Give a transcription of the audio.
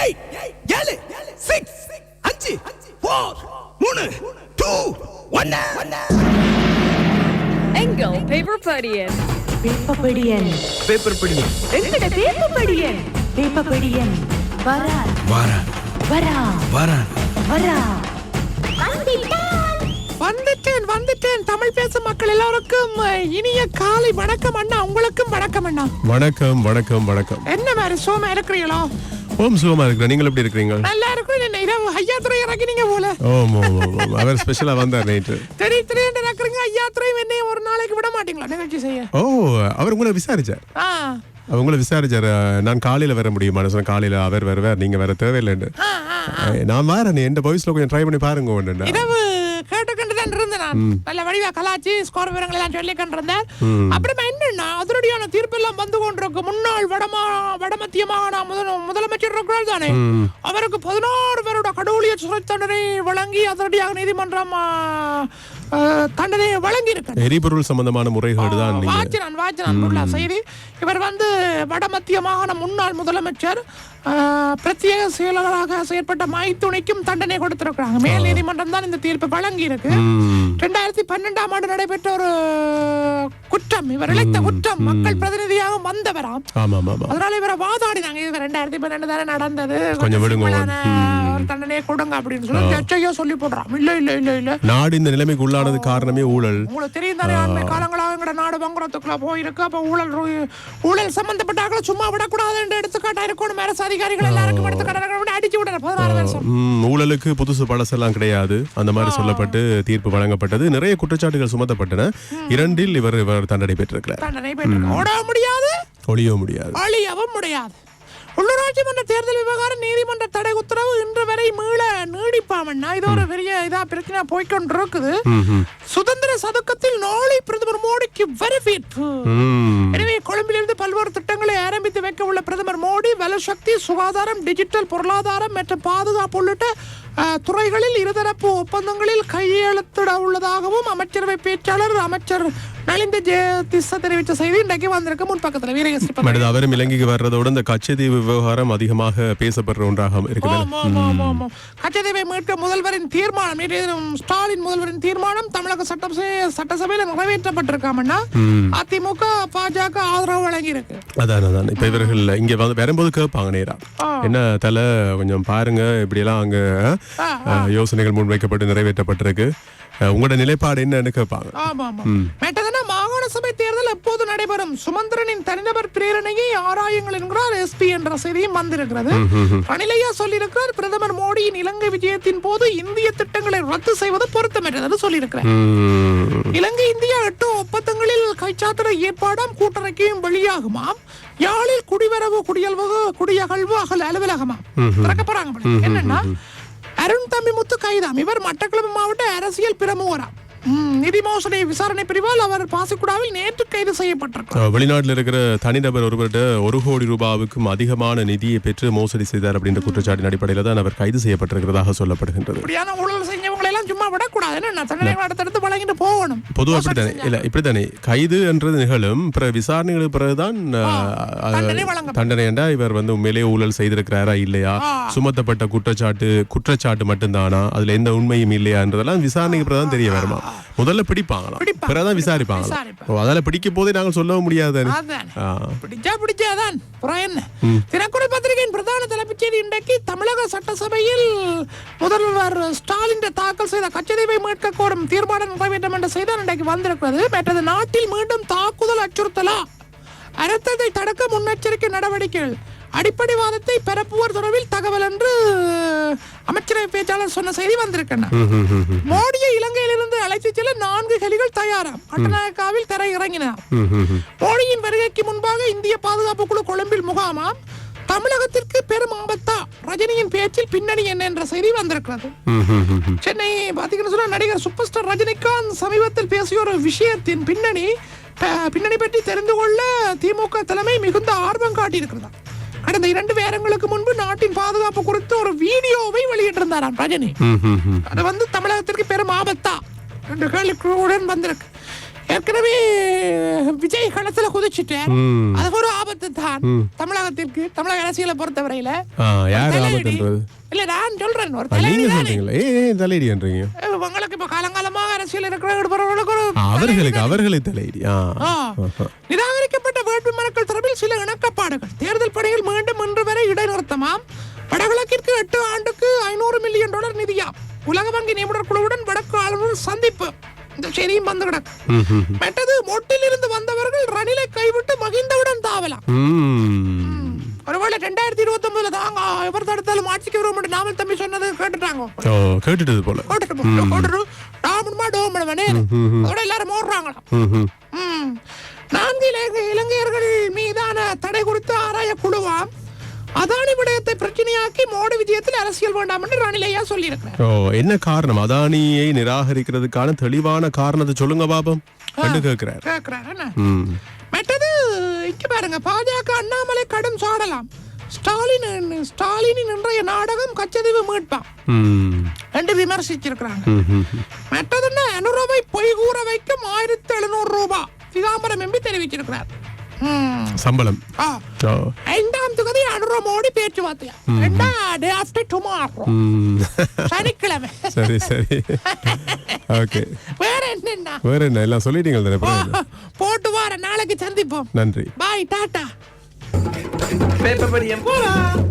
Eight ஏழு six அஞ்சு four மூணு டூ ஒன்னு எங்கள் பேப்பர் படியன் பேப்பர் படி எங்கட வரா வாரா வரா வாரா வரா வந்துட்டேன் வந்துட்டேன். தமிழ் பேசும் மக்கள் எல்லாருக்கும் இனிய காலை வணக்கம் அண்ணா. உங்களுக்கும் வணக்கம் அண்ணா. வணக்கம் வணக்கம் வணக்கம். என்ன மாதிரி சோமா இருக்கிறீங்களோ ஓம் சுகமா இருக்கிறேன் நீங்கள் எப்படி இருக்கிறீங்க? நல்லா இருக்கும் என்ன இரவு ஐயா துறை இறங்கினீங்க போல. ஓம் ஓம். அவர் ஸ்பெஷலா வந்தார் நைட்டு தெரிய தெரியும் இறக்குறீங்க ஐயா துறை என்னைய ஒரு நாளைக்கு விட மாட்டீங்களா? நிகழ்ச்சி செய்ய. ஓ அவர் உங்களை விசாரிச்சார். உங்களை விசாரிச்சார். நான் காலையில வர முடியுமா நான் சொன்னேன், காலையில அவர் வருவார் நீங்க வர தேவையில்லைன்னு நான் வரேன் என் வாய்ஸ்ல கொஞ்சம் ட்ரை பண்ணி பாருங்க ஒன்று. நல்ல வடிவா கலாச்சி ஸ்கோர் விவரங்கள் எல்லாம் சொல்லி கண்டிருந்தேன் அப்புறமா என்னன்னா அதிரடியான தீர்ப்பெல்லாம் வந்து கொண்டிருக்கு. முன்னாள் வடமா வடமத்திய மாகாண முதல முதலமைச்சர் இருக்கிறார் தானே? அவருக்கு பதினாறு பேரோட கடவுளிய சிறை தண்டனை வழங்கி அதிரடியாக நீதிமன்றம் ஆ, ஆ, தண்டனை வழங்கி இருக்கு எரிபொருள் சம்பந்தமான முறைகேடு தான் வாச்சினான் உள்ள செய்தி. இவர் வந்து வடமத்திய மாகாண முன்னாள் முதலமைச்சர் பிரத்யேக செயலராக செயற்பட்ட மைத்துணைக்கும் தண்டனை கொடுத்திருக்கிறாங்க. மேல் நீதிமன்றம் தான் இந்த தீர்ப்பு வழங்கி இருக்கு. ரெண்டாயிரத்தி பன்னெண்டாம் ஆண்டு நடைபெற்ற ஒரு குற்றம் இவர் இழைத்த குற்றம். மக்கள் பிரதிநிதியாக வந்தவராம். அதனால இவரை வாதாடினாங்க. இது ரெண்டாயிரத்தி பன்னெண்டு தானே நடந்தது. தண்டனையை கொடுங்க அப்படின்னு சொல்லி ஜட்ஜையோ சொல்லி போடுறான். இல்ல இல்ல இல்ல இல்ல. நாடு இந்த நிலைமைக்கு உள்ளானது காரணமே ஊழல். உங்களுக்கு தெரியும் தானே அண்மை காலங்களாக எங்கட நாடு வங்குறதுக்குள்ள போயிருக்கு. அப்ப ஊழல் ஊழல் சம்பந்தப்பட்டாக்களை சும்மா விடக்கூடாது என்று எடுத்துக்காட்டா இருக்கணும். அரசு அதிகாரிகள் எல்லாருக்கும் எடுத்துக்காட்டு அடிச்சு விடுற பதினாறு வருஷம் ஊழலுக்கு புதுசு பழசெல்லாம் கிடையாது. அந்த மாதிரி சொல்லப்பட்டு தீர்ப்பு வழங்கப்பட்டது. நிறைய குற்றச்சாட்டுகள் சுமத்தப்பட்டன. இரண்டில் இவர் இவர் தண்டனை பெற்றிருக்கிறார். தண்டனை பெற்று ஓட முடியாது. ஒழிய முடியாது. அழியவும் முடியாது. உள்ளூராட்சி மன்ற தேர்தல் விவகாரம் நீதிமன்ற தடை உத்தரவு இன்று வரை மீள நீடிப்பாமன்னா இது ஒரு பெரிய இதா பிரச்சனை போய்க்கொண்டு இருக்குது சுதந்திர சதுக்கத்தில் நாளை பிரதமர் மோடிக்கு வரவேற்பு. எனவே கொழும்பிலிருந்து பல்வேறு திட்டங்களை ஆரம்பித்து வைக்க உள்ள பிரதமர் மோடி வலசக்தி சுகாதாரம் டிஜிட்டல் பொருளாதாரம் மற்றும் பாதுகாப்பு உள்ளிட்ட துறைகளில் இருதரப்பு ஒப்பந்தங்களில் கையெழுத்திட உள்ளதாகவும் அமைச்சரவை பேச்சாளர் அமைச்சர் நலிந்த ஜெயதிச தெரிவித்த செய்தி இன்றைக்கு வந்திருக்கு முன்பக்கத்தில் அடுத்து அவரும் இலங்கைக்கு வர்றதோட இந்த கச்சதீவு விவகாரம் அதிகமாக பேசப்படுற ஒன்றாக. கச்சதீவை மீட்க முதல்வரின் தீர்மானம் ஸ்டாலின் முதல்வரின் தீர்மானம் தமிழக சட்டம் சட்டசபையில் நிறைவேற்றப்பட்டிருக்காமன்னா அதிமுக பாஜக ஆதரவு வழங்கி இருக்கு அதான் அதான் இப்ப இவர்கள் இங்க வந்து வரும்போது கேட்பாங்க நேரா என்ன தலை கொஞ்சம் பாருங்க இப்படி எல்லாம் அங்க யோசனைகள் முன்வைக்கப்பட்டு நிறைவேற்றப்பட்டிருக்கு உங்களோட நிலைப்பாடு என்னன்னு கேட்பாங்க. ஆமா ஆமா மேட்டதுன்னா மாகாண சபை தேர்தல் எப்போது நடைபெறும்? சுமந்திரனின் தனிநபர் பிரேரணையை ஆராயுங்கள் என்கிறார் எஸ்பி என்ற செய்தியும் வந்திருக்கிறது. ரணிலையா சொல்லியிருக்கிறார் பிரதமர் மோடியின் இலங்கை விஜயத்தின் போது இந்திய திட்டங்களை ரத்து செய்வது பொருத்தமற்றது சொல்லியிருக்கிறார். இலங்கை இந்தியா எட்டு ஒப்பந்தங்களில் கைச்சாத்திர ஏற்பாடாம் கூட்டறிக்கையும் வெளியாகுமாம். யாழில் குடிவரவு குடியல்வு குடியகழ்வு அகல் அலுவலகமாம். திறக்க போறாங்க. என்னன்னா அருண் தம்பி முத்து கைதாம் இவர் மட்டக்களப்பு மாவட்ட அரசியல் பிரமுகராம் நிதி மோசடி விசாரணை பிரிவால் அவர் பாசிக்குடாவில் நேற்று கைது செய்யப்பட்டிருக்கிறார். வெளிநாட்டுல இருக்கிற தனிநபர் ஒருவர்கிட்ட ஒரு கோடி ரூபாவுக்கும் அதிகமான நிதியை பெற்று மோசடி செய்தார் அப்படின்ற குற்றச்சாட்டின் அடிப்படையில் தான் அவர் கைது செய்யப்பட்டிருக்கிறதாக சொல்லப்படுகின்றது. இப்படியான ஊழல் செஞ்சவங்களை எல்லாம் சும்மா விடக்கூடாது. என்ன தண்டனை அடுத்தடுத்து வழங்கிட்டு போகணும். பொதுவாக அப்படித்தானே? இல்ல இப்படித்தானே? கைது என்றது நிகழும் பிற விசாரணைகளுக்கு பிறகுதான் தண்டனை என்றா இவர் வந்து உண்மையிலேயே ஊழல் செய்திருக்கிறாரா இல்லையா? சுமத்தப்பட்ட குற்றச்சாட்டு குற்றச்சாட்டு மட்டும்தானா? அதுல எந்த உண்மையும் இல்லையான்றதெல்லாம் விசாரணைக்கு பிறகுதான் தெரிய வருமா? முதல்ல பிடிப்பாங்களாம் விசாரிப்பாங்களாம் விசாரிப்பாங்க. அதால பிடிக்கும் போதே நாங்கள் சொல்லவும் முடியாது. பிடிச்சா பிடிச்சாதான் அப்புறம் என்ன? தினக்குரல் பத்திரிகையின் பிரதான தலைப்புச் செய்தி இன்றைக்கு தமிழக சட்டசபையில் முதல்வர் ஸ்டாலின் தாக்கல் செய்த கச்சதீவை மீட்க கோரும் தீர்மானம் நிறைவேற்றம் என்ற செய்தி இன்றைக்கு வந்திருக்கிறது. மற்றது நாட்டில் மீண்டும் தாக்குதல் அச்சுறுத்தலா? அரசத்தை தடுக்க முன்னெச்சரிக்கை நடவடிக்கைகள்? அடிப்படைவாதத்தை பரப்புவோர் தொடர்பில் தகவல் என்று அமைச்சரவை பேச்சாளர் சொன்ன செய்தி வந்திருக்கின்றன மோடியை செல்ல நான்கு ஹெலிகள் தயாராம். கட்டநாயக்காவில் தரை இறங்கினார். மோடியின் வருகைக்கு முன்பாக இந்திய பாதுகாப்பு குழு கொழும்பில் முகாமாம். தமிழகத்திற்கு பெரும் ஆபத்தா? ரஜினியின் பேச்சில் பின்னணி என்ன என்ற செய்தி வந்திருக்கிறது. சென்னை பாத்தீங்கன்னு சொன்னா நடிகர் சூப்பர் ஸ்டார் ரஜினிகாந்த் சமீபத்தில் பேசிய ஒரு விஷயத்தின் பின்னணி பின்னணி பற்றி தெரிந்து கொள்ள திமுக தலைமை மிகுந்த ஆர்வம் காட்டியிருக்கிறதா. கடந்த இரண்டு வாரங்களுக்கு முன்பு நாட்டின் பாதுகாப்பு குறித்து ஒரு வீடியோவை வெளியிட்டிருந்தாராம் ரஜினி. அது வந்து தமிழகத்திற்கு பெரும் ஆபத்தா? ரெண்டு கேள்விக்குழுவுடன் வந்திருக்கு. ஏற்கனவே விஜய் களத்துல குதிச்சுட்டேன். அது ஒரு ஆபத்து தான் தமிழகத்திற்கு தமிழக அரசியலை பொறுத்தவரையில இல்ல நான் சொல்றேன் ஒரு தலையடின்றீங்க. உங்களுக்கு இப்ப காலங்காலமாக அரசியல் இருக்கிறவர்களுக்கு அவர்களுக்கு அவர்களை தலையடி. நிராகரிக்கப்பட்ட வேட்பு மனுக்கள் தொடர்பில் சில இணக்கப்பாடுகள். தேர்தல் பணிகள் மீண்டும் இன்று வரை இடைநிறுத்தமாம். வடகிழக்கிற்கு எட்டு ஆண்டுக்கு ஐநூறு மில்லியன் டாலர் நிதியாம். உலக வங்கி நிபுணர் குழுவுடன் வடக்கு ஆளுநர் சந்திப்பு. இந்த செய்தியும் வந்து கிடக்கு. மற்றது மொட்டிலிருந்து வந்தவர்கள் ரணிலை கைவிட்டு மகிந்தவுடன் தாவலாம். ஒருவேளை ரெண்டாயிரத்தி இருபத்தி ஒன்பதுல தாங்க எவர் தடுத்தாலும் ஆட்சிக்கு என்று நாமல் தம்பி சொன்னது கேட்டுட்டாங்க? கேட்டுட்டது போல. போட்டுட்டு போ, போட்டுட்டு டாமன்மா டோமன் அதோட எல்லாரும். ம். நான்கு இலங்கை இலங்கையர்கள் மீதான தடை குறித்து ஆராய குழுவாம். அதானி விடயத்தை பிரச்சனையாக்கி மோடி விஜயத்தில் அரசியல் வேண்டாம் என்று ரணிலையா சொல்லியிருக்கிறார். ஓ என்ன காரணம்? அதானியை நிராகரிக்கிறதுக்கான தெளிவான காரணத்தை சொல்லுங்க பாபம். கேட்கிறார். கேட்கிறார். மற்றது இங்க பாருங்க பாஜக அண்ணாமலை கடும் சாடலாம். ஸ்டாலின் ஸ்டாலினின் இன்றைய நாடகம் கச்சதீவு மீட்பாம் ம். என்று விமர்சிச்சிருக்கிறாங்க. மற்றதுன்னா அனுரவை பொய் கூற வைக்கும் ஆயிரத்தி எழுநூறு ரூபாய் சிதாம்பரம் எம்பி தெரிவிச்சிருக்கிறார். சம்பளம். ஆ. ஓ. ஐந்தாம் தொகுதி அனுர மோடி பேச்சுவார்த்தையா? ரெண்டா டே ஆஃப்டர் டுமாரோ. சனிக்கிழமை. சரி சரி. ஓகே. வேற என்னன்னா? வேற என்ன? எல்லாம் சொல்லிட்டீங்க தானே போட்டு வார நாளைக்கு சந்திப்போம். நன்றி. பாய் டாடா பேப்பர் படியம். போலாம்.